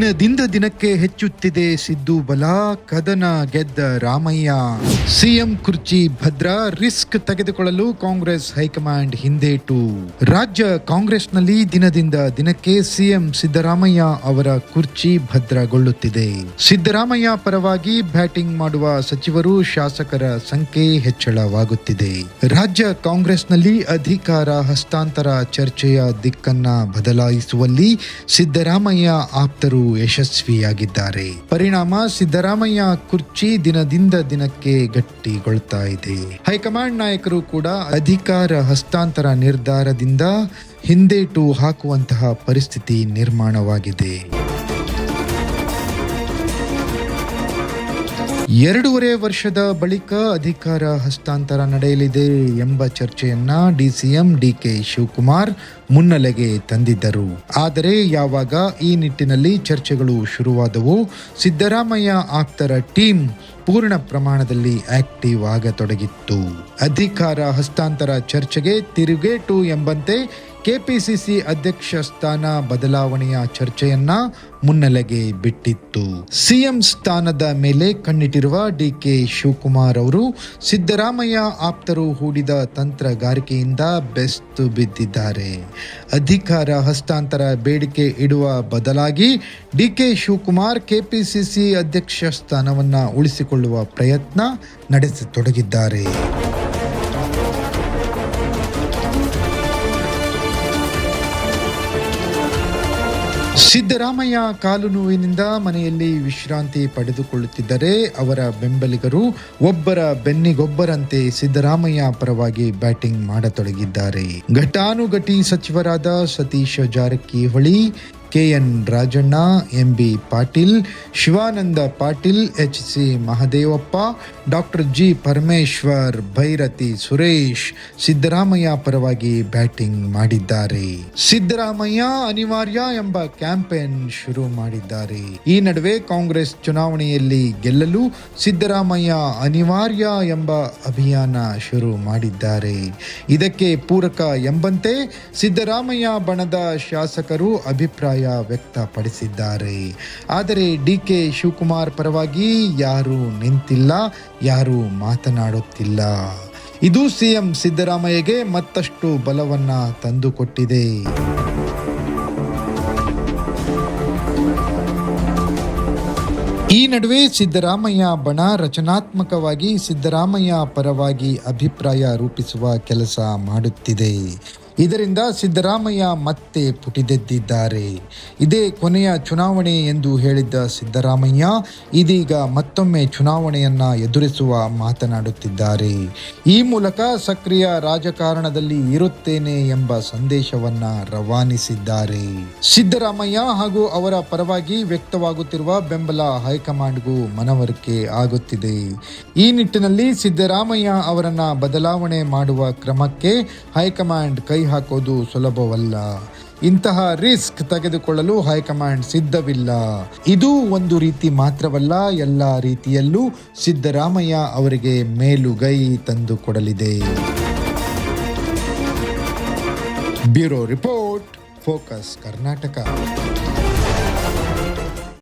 ದಿನದಿಂದ ದಿನಕ್ಕೆ ಹೆಚ್ಚುತ್ತಿದೆ ಸಿದ್ದು ಬಲ. ಕದನ ಗೆದ್ದ ರಾಮಯ್ಯ. ಸಿಎಂ ಕುರ್ಚಿ ಭದ್ರ, ರಿಸ್ಕ್ ತೆಗೆದುಕೊಳ್ಳಲು ಕಾಂಗ್ರೆಸ್ ಹೈಕಮಾಂಡ್ ಹಿಂದೇಟು. ರಾಜ್ಯ ಕಾಂಗ್ರೆಸ್ನಲ್ಲಿ ದಿನದಿಂದ ದಿನಕ್ಕೆ ಸಿಎಂ ಸಿದ್ದರಾಮಯ್ಯ ಅವರ ಕುರ್ಚಿ ಭದ್ರಗೊಳ್ಳುತ್ತಿದೆ. ಸಿದ್ದರಾಮಯ್ಯ ಪರವಾಗಿ ಬ್ಯಾಟಿಂಗ್ ಮಾಡುವ ಸಚಿವರು ಶಾಸಕರ ಸಂಖ್ಯೆ ಹೆಚ್ಚಳವಾಗುತ್ತಿದೆ. ರಾಜ್ಯ ಕಾಂಗ್ರೆಸ್ನಲ್ಲಿ ಅಧಿಕಾರ ಹಸ್ತಾಂತರ ಚರ್ಚೆಯ ದಿಕ್ಕನ್ನ ಬದಲಾಯಿಸುವಲ್ಲಿ ಸಿದ್ದರಾಮಯ್ಯ ಆಪ್ತರು ಯಶಸ್ವಿಯಾಗಿದ್ದಾರೆ. ಪರಿಣಾಮ ಸಿದ್ದರಾಮಯ್ಯ ಕುರ್ಚಿ ದಿನದಿಂದ ದಿನಕ್ಕೆ ಗಟ್ಟಿಗೊಳ್ತಾ ಇದೆ. ಹೈಕಮಾಂಡ್ ನಾಯಕರು ಕೂಡ ಅಧಿಕಾರ ಹಸ್ತಾಂತರ ನಿರ್ಧಾರದಿಂದ ಹಿಂದೇಟು ಹಾಕುವಂತಹ ಪರಿಸ್ಥಿತಿ ನಿರ್ಮಾಣವಾಗಿದೆ. ಎರಡೂವರೆ ವರ್ಷದ ಬಳಿಕ ಅಧಿಕಾರ ಹಸ್ತಾಂತರ ನಡೆಯಲಿದೆ ಎಂಬ ಚರ್ಚೆಯನ್ನ ಡಿಸಿಎಂ ಡಿಕೆ ಶಿವಕುಮಾರ್ ಮುನ್ನೆಲೆಗೆ ತಂದಿದ್ದರು. ಆದರೆ ಯಾವಾಗ ಈ ನಿಟ್ಟಿನಲ್ಲಿ ಚರ್ಚೆಗಳು ಶುರುವಾದವು ಸಿದ್ದರಾಮಯ್ಯ ಆಪ್ತರ ಟೀಮ್ ಪೂರ್ಣ ಪ್ರಮಾಣದಲ್ಲಿ ಆಕ್ಟಿವ್ ಆಗತೊಡಗಿತ್ತು. ಅಧಿಕಾರ ಹಸ್ತಾಂತರ ಚರ್ಚೆಗೆ ತಿರುಗೇಟು ಎಂಬಂತೆ ಕೆಪಿಸಿಸಿ ಅಧ್ಯಕ್ಷ ಸ್ಥಾನ ಬದಲಾವಣೆಯ ಚರ್ಚೆಯನ್ನ ಮುನ್ನೆಲೆಗೆ ಬಿಟ್ಟಿತ್ತು. ಸಿಎಂ ಸ್ಥಾನದ ಮೇಲೆ ಕಣ್ಣಿಟ್ಟಿರುವ ಡಿಕೆ ಶಿವಕುಮಾರ್ ಅವರು ಸಿದ್ದರಾಮಯ್ಯ ಆಪ್ತರು ಹೂಡಿದ ತಂತ್ರಗಾರಿಕೆಯಿಂದ ಬೆಸ್ತು ಬಿದ್ದಿದ್ದಾರೆ. ಅಧಿಕಾರ ಹಸ್ತಾಂತರ ಬೇಡಿಕೆ ಇಡುವ ಬದಲಾಗಿ ಡಿಕೆ ಶಿವಕುಮಾರ್ ಕೆಪಿಸಿಸಿ ಅಧ್ಯಕ್ಷ ಸ್ಥಾನವನ್ನ ಉಳಿಸಿಕೊಳ್ಳುವ ಪ್ರಯತ್ನ ನಡೆಸತೊಡಗಿದ್ದಾರೆ. ಸಿದ್ದರಾಮಯ್ಯ ಕಾಲು ನೋವಿನಿಂದ ಮನೆಯಲ್ಲಿ ವಿಶ್ರಾಂತಿ ಪಡೆದುಕೊಳ್ಳುತ್ತಿದ್ದರೆ ಅವರ ಬೆಂಬಲಿಗರು ಒಬ್ಬರ ಬೆನ್ನಿಗೊಬ್ಬರಂತೆ ಸಿದ್ದರಾಮಯ್ಯ ಪರವಾಗಿ ಬ್ಯಾಟಿಂಗ್ ಮಾಡತೊಡಗಿದ್ದಾರೆ. ಘಟಾನುಘಟಿ ಸಚಿವರಾದ Satish Jarkiholi KN Rajanna MB Patil, Shivananda Patil, H C Mahadevappa, doctor G Parameshwar, Byrathi Suresh Siddaramaiah ಪರವಾಗಿ ಬ್ಯಾಟಿಂಗ್ ಮಾಡಿದ್ದಾರೆ. ಸಿದ್ದರಾಮಯ್ಯ ಅನಿವಾರ್ಯ ಎಂಬ ಕ್ಯಾಂಪೇನ್ ಶುರು ಮಾಡಿದ್ದಾರೆ. ಈ ನಡುವೆ ಕಾಂಗ್ರೆಸ್ ಚುನಾವಣೆಯಲ್ಲಿ ಗೆಲ್ಲಲು ಸಿದ್ದರಾಮಯ್ಯ ಅನಿವಾರ್ಯ ಎಂಬ ಅಭಿಯಾನ ಶುರು ಮಾಡಿದ್ದಾರೆ. ಇದಕ್ಕೆ ಪೂರಕ ಎಂಬಂತೆ ಸಿದ್ದರಾಮಯ್ಯ ಬಣದ ಶಾಸಕರು ಅಭಿಪ್ರಾಯ ವ್ಯಕ್ತಪಡಿಸಿದ್ದಾರೆ. ಆದರೆ ಡಿ ಕೆ ಶಿವಕುಮಾರ್ ಪರವಾಗಿ ಯಾರೂ ನಿಂತಿಲ್ಲ, ಯಾರೂ ಮಾತನಾಡುತ್ತಿಲ್ಲ. ಇದು ಸಿಎಂ ಸಿದ್ದರಾಮಯ್ಯಗೆ ಮತ್ತಷ್ಟು ಬಲವನ್ನ ತಂದುಕೊಟ್ಟಿದೆ. ಈ ನಡುವೆ ಸಿದ್ದರಾಮಯ್ಯ ಬಣ ರಚನಾತ್ಮಕವಾಗಿ ಸಿದ್ದರಾಮಯ್ಯ ಪರವಾಗಿ ಅಭಿಪ್ರಾಯ ರೂಪಿಸುವ ಕೆಲಸ ಮಾಡುತ್ತಿದೆ. ಇದರಿಂದ ಸಿದ್ದರಾಮಯ್ಯ ಮತ್ತೆ ಪುಟಿದೆದ್ದಿದ್ದಾರೆ. ಇದೇ ಕೊನೆಯ ಚುನಾವಣೆ ಎಂದು ಹೇಳಿದ್ದ ಸಿದ್ದರಾಮಯ್ಯ ಇದೀಗ ಮತ್ತೊಮ್ಮೆ ಚುನಾವಣೆಯನ್ನ ಎದುರಿಸುವ ಮಾತನಾಡುತ್ತಿದ್ದಾರೆ. ಈ ಮೂಲಕ ಸಕ್ರಿಯ ರಾಜಕಾರಣದಲ್ಲಿ ಇರುತ್ತೇನೆ ಎಂಬ ಸಂದೇಶವನ್ನ ರವಾನಿಸಿದ್ದಾರೆ. ಸಿದ್ದರಾಮಯ್ಯ ಹಾಗೂ ಅವರ ಪರವಾಗಿ ವ್ಯಕ್ತವಾಗುತ್ತಿರುವ ಬೆಂಬಲ ಹೈಕಮಾಂಡ್ಗೂ ಮನವರಿಕೆ ಆಗುತ್ತಿದೆ. ಈ ನಿಟ್ಟಿನಲ್ಲಿ ಸಿದ್ದರಾಮಯ್ಯ ಅವರನ್ನ ಬದಲಾವಣೆ ಮಾಡುವ ಕ್ರಮಕ್ಕೆ ಹೈಕಮಾಂಡ್ ಕೈ ಹಾಕೋದು ಸುಲಭವಲ್ಲ. ಇಂತಹ ರಿಸ್ಕ್ ತೆಗೆದುಕೊಳ್ಳಲು ಹೈಕಮಾಂಡ್ ಸಿದ್ಧವಿಲ್ಲ. ಇದು ಒಂದು ರೀತಿ ಮಾತ್ರವಲ್ಲ, ಎಲ್ಲ ರೀತಿಯಲ್ಲೂ ಸಿದ್ದರಾಮಯ್ಯ ಅವರಿಗೆ ಮೇಲುಗೈ ತಂದುಕೊಡಲಿದೆ. Bureau report, focus Karnataka.